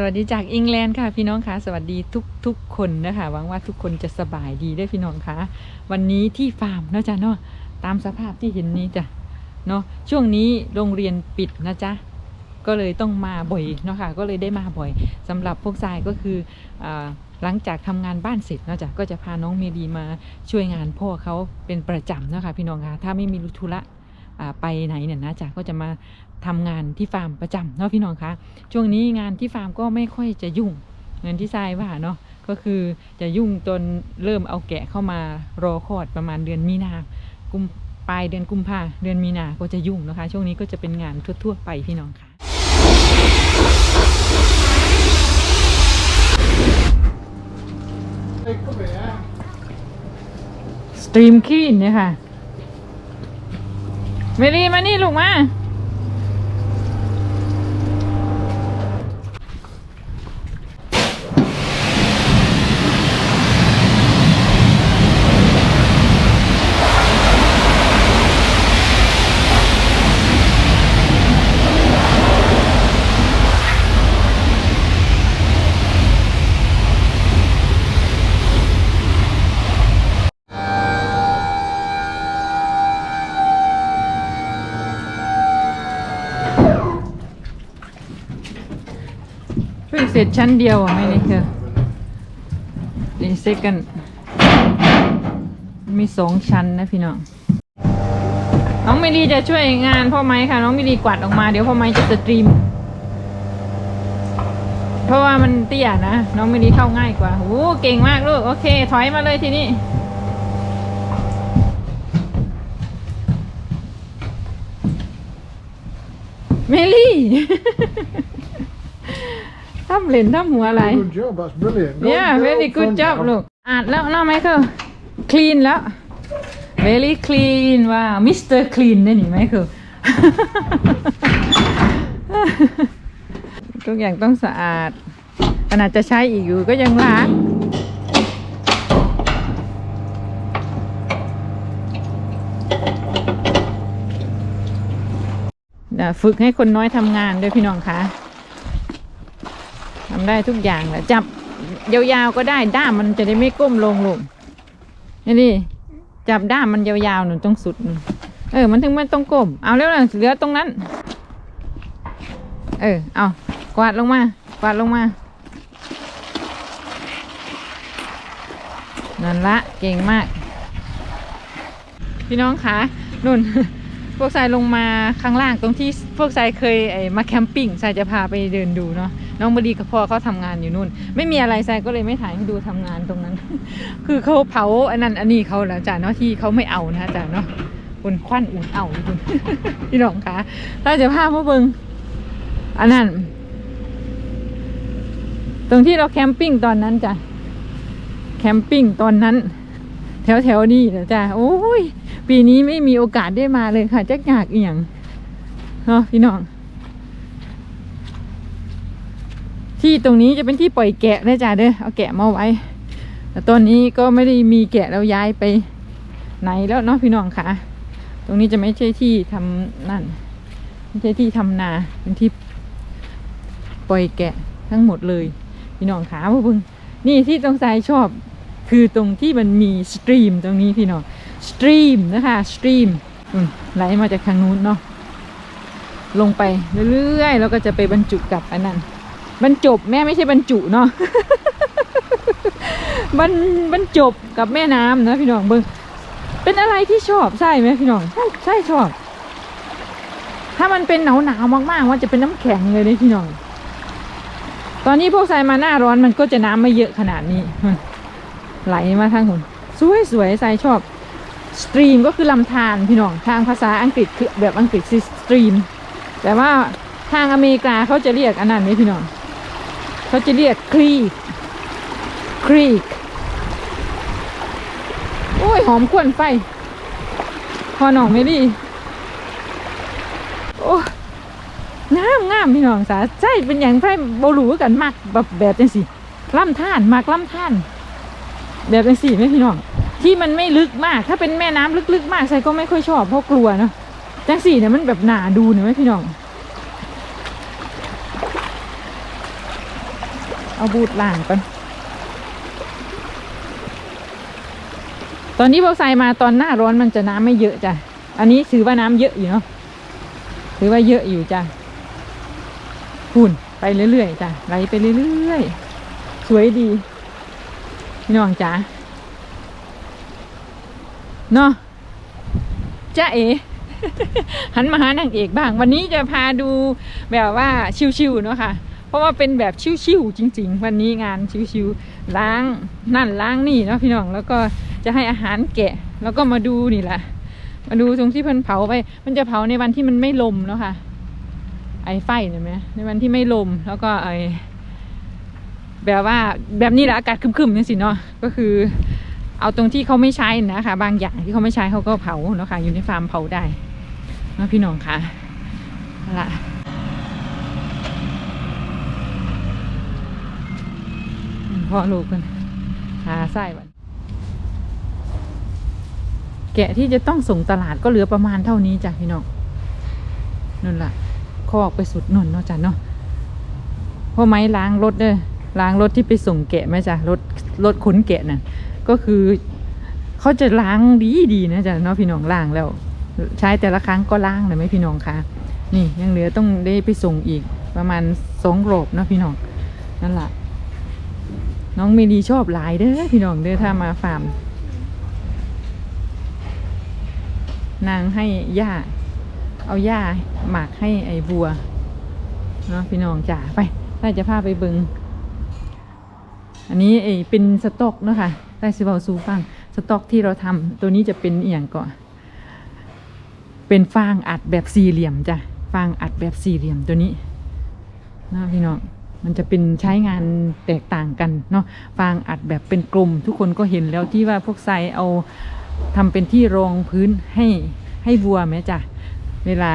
สวัสดีจากอังกฤษค่ะพี่น้องคะสวัสดีทุกทุกคนนะคะหวังว่าทุกคนจะสบายดีด้วยพี่น้องคะวันนี้ที่ฟาร์มเนาะจ๊ะเนาะตามสภาพที่เห็นนี้จ้ะเนาะช่วงนี้โรงเรียนปิดนะจ๊ะก็เลยต้องมาบ่อยเนาะค่ะก็เลยได้มาบ่อยสำหรับพวกทรายก็คืออหลังจากทำงานบ้านเสร็จเนาะจ๊ะก็จะพาน้องเมดีมาช่วยงานพ่อเขาเป็นประจำเนาะค่ะพี่น้องคะถ้าไม่มีธุระไปไหนเนี่ยนะจ๊ะก็จะมา ทำงานที่ฟาร์มประจำเนาะพี่น้องคะช่วงนี้งานที่ฟาร์มก็ไม่ค่อยจะยุ่งเงินที่ทรายว่าเนาะก็คือจะยุ่งจนเริ่มเอาแกะเข้ามารอคลอดประมาณเดือนมีนากุมปลายเดือนกุมภาเดือนมีนาก็จะยุ่งนะคะ ช่วงนี้ก็จะเป็นงานทั่วๆไปพี่น้องค่ะสตรีมคีนเนี่ยค่ะเมลีมานี่ลูกมา ร็จชั้นเดียวอะไม่นี่คือนี่เซกันมีสองชั้นนะพี่น้อง น้องมิลีจะช่วยงานพ่อไม้ค่ะ น้องมิลีกวาดออกมาเดี๋ยวพ่อไม้จะสตรีม เพราะว่ามันเตี้ยนะ น้องมิลีเข้าง่ายกว่าโอ้เก่งมากลูก โอเค ถอยมาเลยทีนี้เมลี่ ทำเหรียญทำหัวอะไร Good job, that's brilliant. Go เนี่ย on, go very up good front job now. ลูกอาดแล้วเนาะไมเคิล clean แล้ว very clean ว้าว Mr. clean นี่นี่ไมเคิล ทุกอย่างต้องสะอาดขนาดจะใช้อีกอยู่ก็ยังล้างเดี๋ยวฝึกให้คนน้อยทำงานด้วยพี่น้องคะ ทำได้ทุกอย่างแหละจับยาวๆก็ได้ด้ามมันจะได้ไม่ก้มลงลงนี่นี่จับด้ามมันยาวๆหนูต้องสุดเออ มันถึงไม่ต้องก้มเอาแล้วนะเหลือตรงนั้น เออเอากวาดลงมากวาดลงมานั่นละเก่งมาก พี่น้องคะนุ่น พวกทรายลงมาข้างล่างตรงที่พวกทรายเคยไอ้มาแคมปิ้งทรายจะพาไปเดินดูเนาะน้องบดีกับพ่อเขาทำงานอยู่นู่น ไม่มีอะไรทรายก็เลยไม่ถ่ายให้ดูทำงานตรงนั้น คือเขาเผาอันนั้นอันนี้เขาแล้วจ้ะเนาะที่เขาไม่เอานะจ้ะเนาะคนควันอุ่นเอาคุณพี่น้องคะถ้าจะพาพ่อเบิงอันนั้นตรงที่เราแคมปิ้งตอนนั้นจ้ะแคมปิ้งตอนนั้น แถวแถวนี้นะจ้ะโอ้ย ปีนี้ไม่มีโอกาสได้มาเลยค่ะจักอยากเอียงเนาะพี่น้อง ที่ตรงนี้จะเป็นที่ปล่อยแกะนะจ้ะเด้อเอาแกะมาไว้ แต่ตอนนี้ก็ไม่ได้มีแกะแล้วย้ายไปไหนแล้วเนาะพี่น้องค่ะ ตรงนี้จะไม่ใช่ที่ทำนั่น ไม่ใช่ที่ทำนาเป็นที่ปล่อยแกะทั้งหมดเลย พี่น้องขาพวกเพิ่งนี่ที่ตรงสายชอบ คือตรงที่มันมีสตรีมตรงนี้พี่น้อง สตรีมนะคะสตรีมไหลมาจากทางนู้นเนาะลงไปเรื่อยๆแล้วก็จะไปบรรจุกับอันนั้นบรรจบแม่ไม่ใช่บรรจุเนาะบรรบรรจบกับแม่น้ำนะพี่น้องเบิ้งเป็นอะไรที่ชอบใช่ไหมพี่น้องใช่ใช่ชอบ ถ้ามันเป็นหนาวหนาวมากๆมันจะเป็นน้ำแข็งเลยนะพี่น้อง ตอนนี้พวกทรายมาหน้าร้อนมันก็จะน้ำไม่เยอะขนาดนี้ไหลมาทางหุ่นสวยสวยทรายชอบ สตรีมก็คือลำธารพี่น้องทางภาษาอังกฤษคือแบบอังกฤษคือสตรีม แต่ว่าทางอเมริกาเขาจะเรียกอันนั้นไหมพี่น้องเขาจะเรียกครีกครีกโอ้ยหอมควนไฟ พอหนองไม่ดี โอ้งามงามพี่น้องสาใช่เป็นอย่างไฟโบรูกันมากแบบแบบจังสิล่ำท่านมากล่ำท่าน แบบจังสิไหมพี่น้อง ที่มันไม่ลึกมาก ถ้าเป็นแม่น้ำลึกๆ มากใส่ก็ไม่ค่อยชอบเพราะกลัวเนาะจังสี่เนี่ยมันแบบหนาดูเนี่ยไหมพี่น้อง เอาบูดล่างก่อนตอนนี้พวกใส่มาตอนหน้าร้อนมันจะน้ำไม่เยอะจ้ะ อันนี้ถือว่าน้ำเยอะอยู่เนาะ ถือว่าเยอะอยู่จ้ะหุ่นไปเรื่อยๆจ้ะไหลไปเรื่อยๆ สวยดี พี่น้องจ๋า เนาะจ้าเอหันมาหานางเอกบ้าง วันนี้จะพาดูแบบว่าชิวๆเนาะค่ะ เพราะว่าเป็นแบบชิวๆจริง ๆ วันนี้งานชิวๆล้างนั่นล้างนี่เนาะพี่น้องแล้วก็จะให้อาหารแกะ แล้วก็มาดูนี่แหละมาดูตรงที่เพิ่นเผาไป มันจะเผาในวันที่มันไม่ลมเนาะค่ะ ไอไฟเห็นไหมในวันที่ไม่ลมแล้วก็ไอแบบว่าแบบนี้แหละอากาศคึมๆนี่สิเนาะก็คือ เอาตรงที่เขาไม่ใช้นะคะ บางอย่างที่เขาไม่ใช้เขาก็เผาเนาะค่ะอยู่ในฟาร์มเผาได้นะพี่น้องค่ะละพ่อลูกกันหาไส้วันแกะที่จะต้องส่งตลาดก็เหลือประมาณเท่านี้จ้ะพี่น้องนั่นล่ะคอกไปสุดนนเนาะจ้ะเนาะเพราะไม้ล้างรถเด้อล้างรถที่ไปส่งแกะไหมจ้ะรถรถขนแกะน่ะ ก็คือเขาจะล้างดีดีๆนะจ้ะเนาะพี่น้องล้างแล้ว ใช้แต่ละครั้งก็ล้างเลยไหมพี่น้องคะนี่ยังเหลือต้องได้ไปส่งอีกประมาณสองโรบเนาะพี่น้องนั่นล่ะน้องเมดีชอบหลายเด้อพี่น้องเด้อถ้ามาฟาร์มนางให้หญ้าเอาหญ้าหมักให้ไอ้บัวเนาะพี่น้องจ๋าไปได้จะพาไปเบิงอันนี้ไอ้เป็นสต็อกเนาะค่ะ ได้สิเบาซูฟังสต็อกที่เราทำตัวนี้จะเป็นอหย่างก่อนเป็นฟางอัดแบบสี่เหลี่ยมจ้ะฟางอัดแบบสี่เหลี่ยมตัวนี้นาะพี่น้องมันจะเป็นใช้งานแตกต่างกันเนาะฟางอัดแบบเป็นกลม ทุกคนก็เห็นแล้วที่ว่าพวกไซเอาทำเป็นที่รองพื้นให้ให้วัวแม่จ้ะเวลา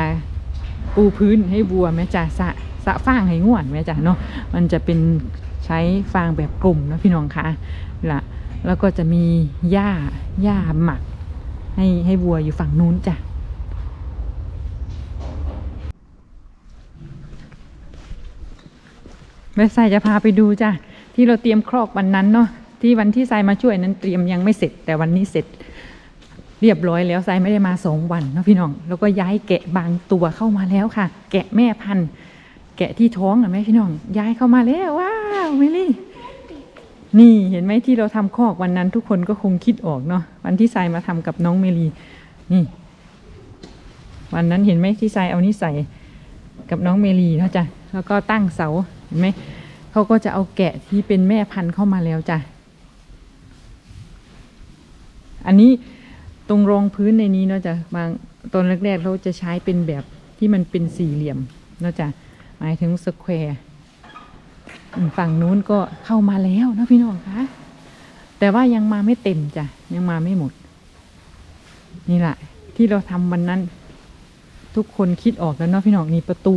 ปูพื้นให้วัวแม่จ้ะสะสะฟางให้ง่วนแม่จ้ะเนาะมันจะเป็นใช้ฟางแบบกลุ่มนาะพี่น้องคะละ แล้วก็จะมีหญ้าหญ้าหมัก ให้ให้วัวอยู่ฝั่งนู้นจ้ะแม่ทรายจะพาไปดูจ้ะที่เราเตรียมครอกวันนั้นเนาะที่วันที่ทรายมาช่วยนั้นเตรียมยังไม่เสร็จ แต่วันนี้เสร็จเรียบร้อยแล้วไซไม่ได้มาสองวันเนาะพี่น้อง แล้วก็ย้ายแกะบางตัวเข้ามาแล้วค่ะ แกะแม่พันธุ์ แกะที่ท้องอะแม่พี่น้อง ย้ายเข้ามาแล้วว้าวมิลลี่ นี่เห็นไหมที่เราทำคอกวันนั้นทุกคนก็คงคิดออกเนาะวันที่ทรายมาทำกับน้องเมลีนี่ วันนั้นเห็นไหมที่ทรายเอานี่ใส่กับน้องเมลีแล้วจ้ะแล้วก็ตั้งเสาเห็นไหมเขาก็จะเอาแกะที่เป็นแม่พันธุ์เข้ามาแล้วจ้ะอันนี้ตรงรองพื้นในนี้เนาะจะบางตอนแรกๆเราจะใช้เป็นแบบที่มันเป็นสี่เหลี่ยมเนาะจะหมายถึงสแควร์ ฝั่งนู้นก็เข้ามาแล้วนาะพี่น้องคะแต่ว่ายังมาไม่เต็มจ้ะยังมาไม่หมด นี่แหละ ที่เราทำวันนั้น ทุกคนคิดออกแล้วเนาะพี่น้องนี่ประตู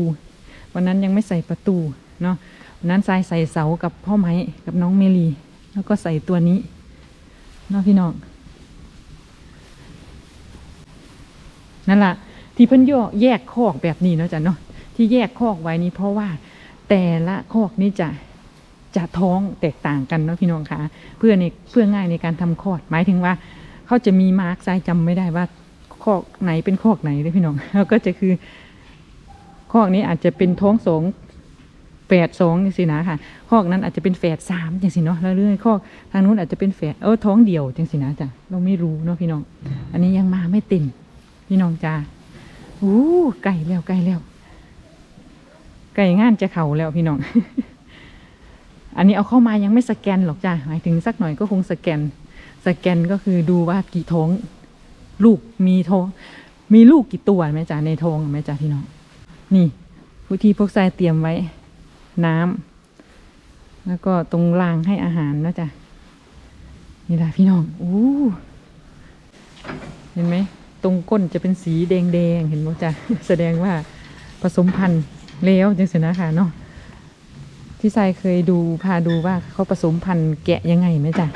วันนั้นยังไม่ใส่ประตูเนาะวันนั้นทรายใส่เสากับพ่อไม้กับน้องเมลี แล้วก็ใส่ตัวนี้เนาะพี่น้องนั่นแหละที่เพิ่นย่อแยกคอกแบบนี้เนาะจ้ะเนาะที่แยกคอกไว้นี้เพราะว่าแต่ละคอกนี่จะ จะท้องแตกต่างกันเนาะพี่น้องคะเพื่อในเพื่อง่ายในการทำคลอด หมายถึงว่าเขาจะมีมาร์กไซจำไม่ได้ว่าคอกไหนเป็นคอกไหนเลยพี่น้องแล้วก็จะคือคอกนี้อาจจะเป็นท้องสองแฝดสองอย่างสินะค่ะคอกนั้นอาจจะเป็นแฝดสามอย่างสิเนาะแล้วเรื่อยคอกทางนู้นอาจจะเป็นแฝดเออท้องเดี่ยวอย่างสินะจ้ะเราไม่รู้เนาะพี่น้อง อันนี้ยังมาไม่เต็มพี่น้องจ้าอู้ไก่แล้วไก่แล้วไก่งานจะเข่าแล้วพี่น้อง อันนี้เอาเข้ามายังไม่สแกนหรอกจ้าหมายถึงสักหน่อยก็คงสแกน สแกนก็คือดูว่ากี่ท้อง ลูกมีท้องมีลูกกี่ตัวไหมจ้าในท้องไหมจ้าพี่น้องนี่ผู้ที่พวกทรายเตรียมไว้ น้ำแล้วก็ตรงรางให้อาหารนะจ้ะนี่แหละพี่น้องอู้เห็นไหมตรงก้นจะเป็นสีแดงๆเห็นไหมจ๊ะแสดงว่าผสมพันธุ์แล้วจังสินะคะเนาะ ที่ทรายเคยดูพาดูว่าเขาผสมพันธุ์แกะยังไงไหมจ๊ะ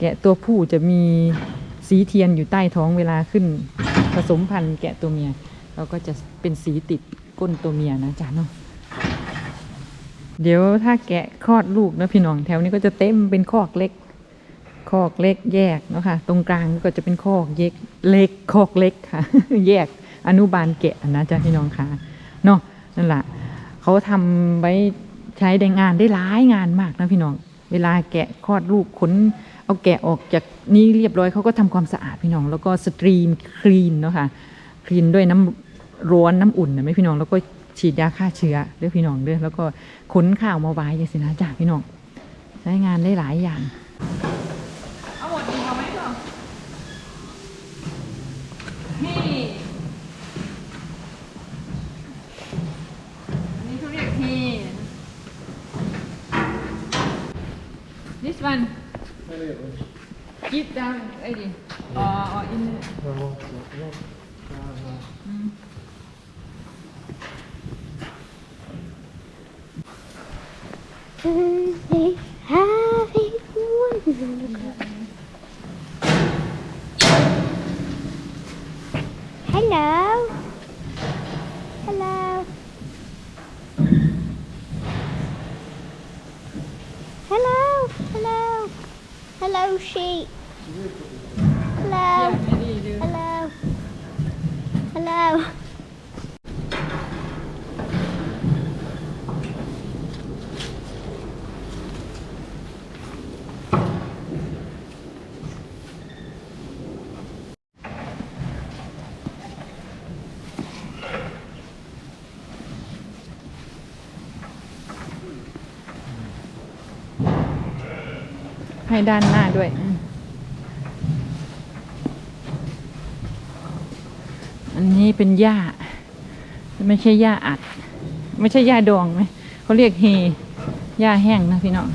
แกะตัวผู้จะมีสีเทียนอยู่ใต้ท้องเวลาขึ้น ผสมพันธุ์แกะตัวเมียเราก็จะเป็นสีติดก้นตัวเมียนะจ๊ะเนาะเดี๋ยวถ้าแกะคลอดลูกนะพี่น้องแถวนี้ก็จะเต็มเป็นคอกเล็กคอกเล็กแยกเนาะค่ะตรงกลางก็จะเป็นคอกเย็กเล็กคอกเล็กค่ะ แยกอนุบาลแกะนะจ๊ะพี่น้องค่ะเนาะนั่นแหละเขาทำไว้ ใช้ได้งานได้หลายงานมากนะพี่น้อง เวลาแกะคลอดลูกขนเอาแกะออกจากนี่เรียบร้อยเขาก็ทำความสะอาดพี่น้อง แล้วก็สตรีมคลีนเนาะค่ะคลีนด้วยน้ำร้อนน้ำอุ่นนะไหมพี่น้องแล้วก็ฉีดยาฆ่าเชื้อเด้อพี่น้องด้วยแล้วก็ขนข้าวมาไว้ยังสินะจ้าพี่น้องใช้งานได้หลายอย่าง เอาหมดดีเอาไหมก่อนนี่อันนี้เขาเรียกเฮ This one keep down ไอ้ดิอ๋ออ๋อ in อืม Thursday, having wonderful. Hello. Hello. Hello. Hello. Sheep. Hello. Hello. Hello. ให้ด้านหน้าด้วยอืมอันนี้ เป็นหญ้า ไม่ใช่หญ้าอัด ไม่ใช่หญ้าดองไหมเขาเรียกเฮหญ้าแห้งนะพี่น้อง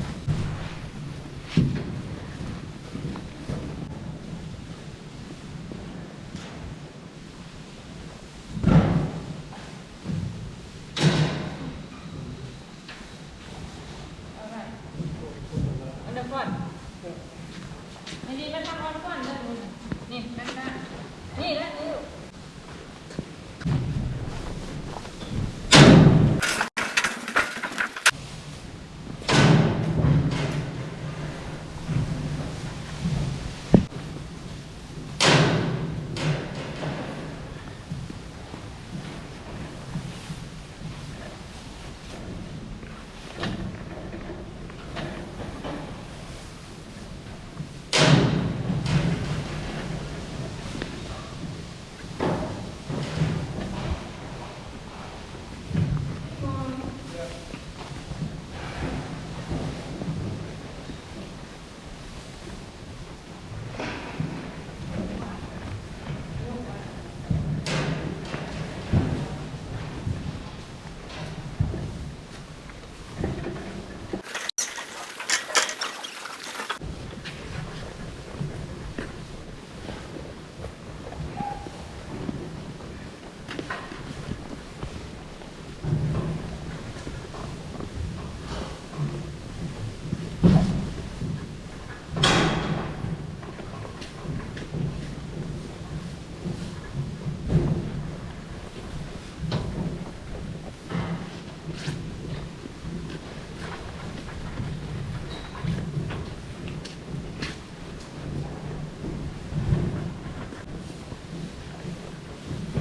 อันเดอร์ก่อนนี่ดีมาทำออนก่อนเลยนี่นั่นนะนี่แล้วนี่ลูก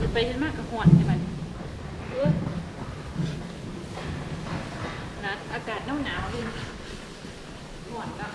จะ ไปเห็นมากกับหอนใช่ไหมเออนะอากาศหนาวหนาวๆดิหอนแล้ว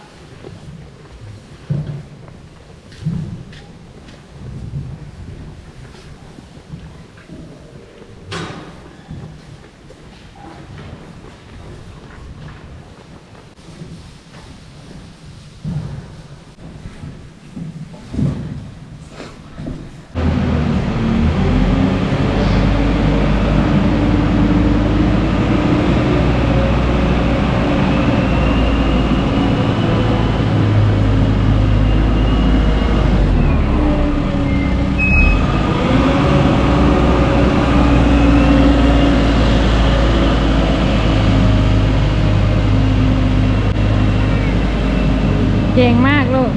เก่งมากลูก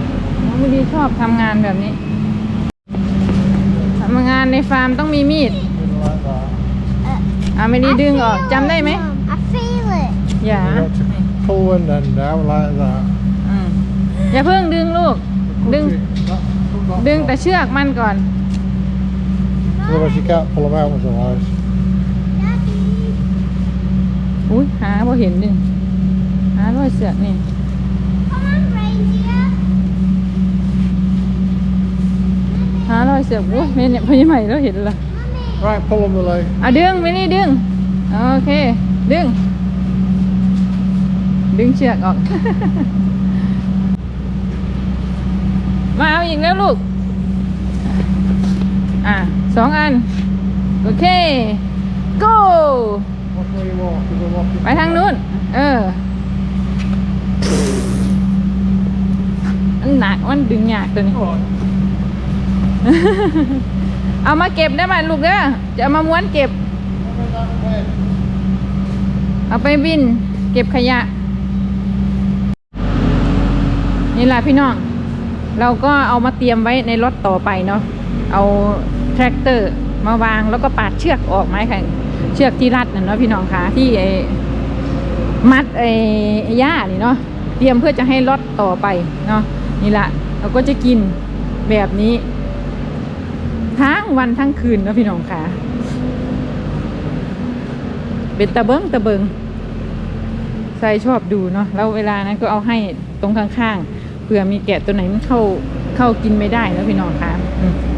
น้องบุรีชอบทำงานแบบนี้ทำงานในฟาร์มต้องมีมีด Uh, อ่าไม่ได้ดึงออกจำได้ไหม I feel it. อย่า You got to pull one end out like that. อืมอย่าเพิ่งดึงลูก ดึง That- that- ดึงแต่เชือกมันก่อน Otherwise you can't pull them out otherwise. Daddy. อุ้ยหาพอเห็นดิหารอยเสือกนี่ หารอยเสือกอุ้ยเมนเนี่ยพอยังใหม่แล้วเห็นละ Mommy. Right, pull them away. อะดึงไม่นี่ดึง โอเค ดึง ดึงเชือกออก มาเอาอีกแล้วลูก อะสองอัน โอเค go Watch where you walk, because we're walking. ไปทางนู้น เออ มันหนัก มันดึงยากตัวนี้ Oh, เอามาเก็บได้ไหมลูกเด้อจะเอามาม้วนเก็บ เอาไปบิน เก็บขยะ นี่แหละพี่น้อง เราก็เอามาเตรียมไว้ในรถต่อไปเนาะ เอาแทรกเตอร์มาวางแล้วก็ปาดเชือกออกไหมค่ะ เชือกที่รัดน่ะเนาะพี่น้องคะที่ไอ้มัดไอ้หญ้านี่เนาะ เตรียมเพื่อจะให้รถต่อไปเนาะ นี่แหละเราก็จะกินแบบนี้ ทั้งวันทั้งคืนเนาะพี่น้องคะเป็นตะเบิงตะเบิงใส่ชอบดูเนาะแล้วเวลานั้นก็เอาให้ตรงข้างๆเผื่อมีแกะตัวไหนมันเข้าเข้ากินไม่ได้แล้วพี่น้องคะ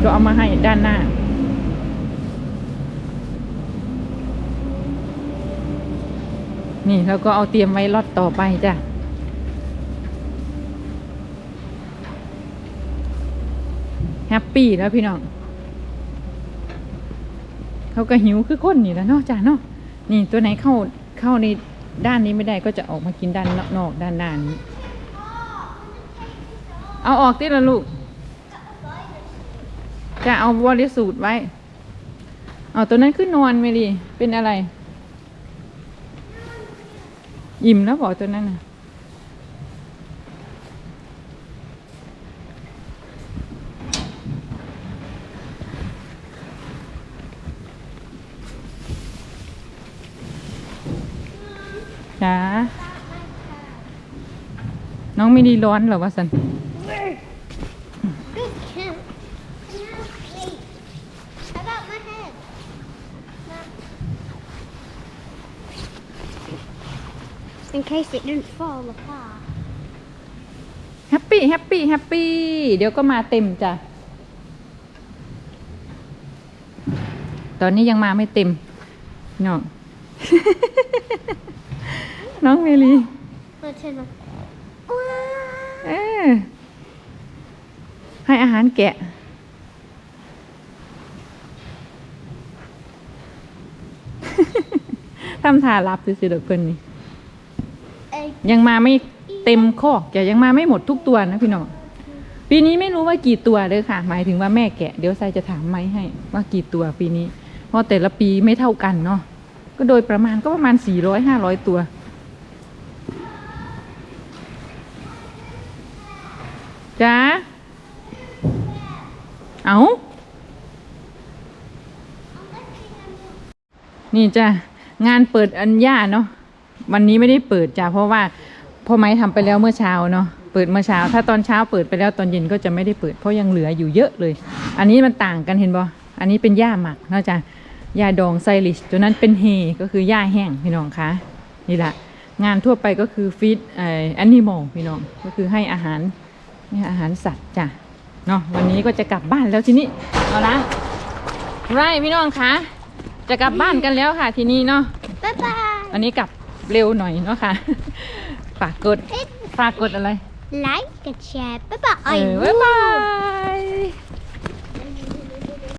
ก็เอามาให้ด้านหน้านี่แล้วก็เอาเตรียมไว้ล็อตต่อไปจ้ะ แฮปปี้แล้วพี่น้อง เขาก็หิวคือคนนี่แหล้วเนาะจ้ะเนาะนี่ตัวไหนเข้าเข้าในด้านนี้ไม่ได้ก็จะออกมากินด้านนอกด้านหน้านี้เอาออกติละลูก จะเอาบริสูทไว้ เอาตัวนั้นขึ้นนอนไม่ดีเป็นอะไร อิ่มแล้วบอกตัวนั้นน่ะ องไม่ดีร้อนเหรอวะสัน Good count. Now, wait. How about my head? No. In case it didn't fall apart. แฮปปี้แฮปปี้แฮปปี้เดี๋ยวก็มาเต็มจ้ะ ตอนนี้ยังมาไม่เต็มน้อง น้องเมลี Let's turn on. เออให้อาหารแกะ ทำทารับซื้อๆเด็กเพิ่นนี่ Egg. ยังมาไม่เต็มคอกจะยังมาไม่หมดทุกตัวนะพี่น้อง ปีนี้ไม่รู้ว่ากี่ตัวเลยค่ะ หมายถึงว่าแม่แกะ เดี๋ยวไซจะถามไม้ให้ ว่ากี่ตัวปีนี้ เพราะแต่ละปีไม่เท่ากันเนาะ ก็โดยประมาณก็ประมาณสี่ร้อยห้าร้อยตัว จ้าเอานี่จ้ะงานเปิดอัญญาเนาะวันนี้ไม่ได้เปิดจ้ะเพราะว่าพ่อไม้ทำไปแล้วเมื่อเช้าเนาะเปิดเมื่อเช้า ถ้าตอนเช้าเปิดไปแล้วตอนเย็นก็จะไม่ได้เปิดเพราะยังเหลืออยู่เยอะเลย อันนี้มันต่างกันเห็นบ่อันนี้เป็นหญ้าหมักเนาะจ้ะหญ้าดองไซริชตัวนั้นเป็นเฮก็คือหญ้าแห้งพี่น้องคะนี่แหละงานทั่วไปก็คือฟีดอ่อแอนิมอลพี่น้องก็คือให้อาหาร นี่อาหารสัตว์จ้ะเนาะวันนี้ก็จะกลับบ้านแล้วทีนี้เอาละไรพี่น้องคะจะกลับบ้านกันแล้วค่ะทีนี้เนาะ Bye bye. อันนี้กลับเร็วหน่อยเนาะค่ะฝากกดฝากกดอะไร Like and share. Bye เอ bye. อบ๊ายบาย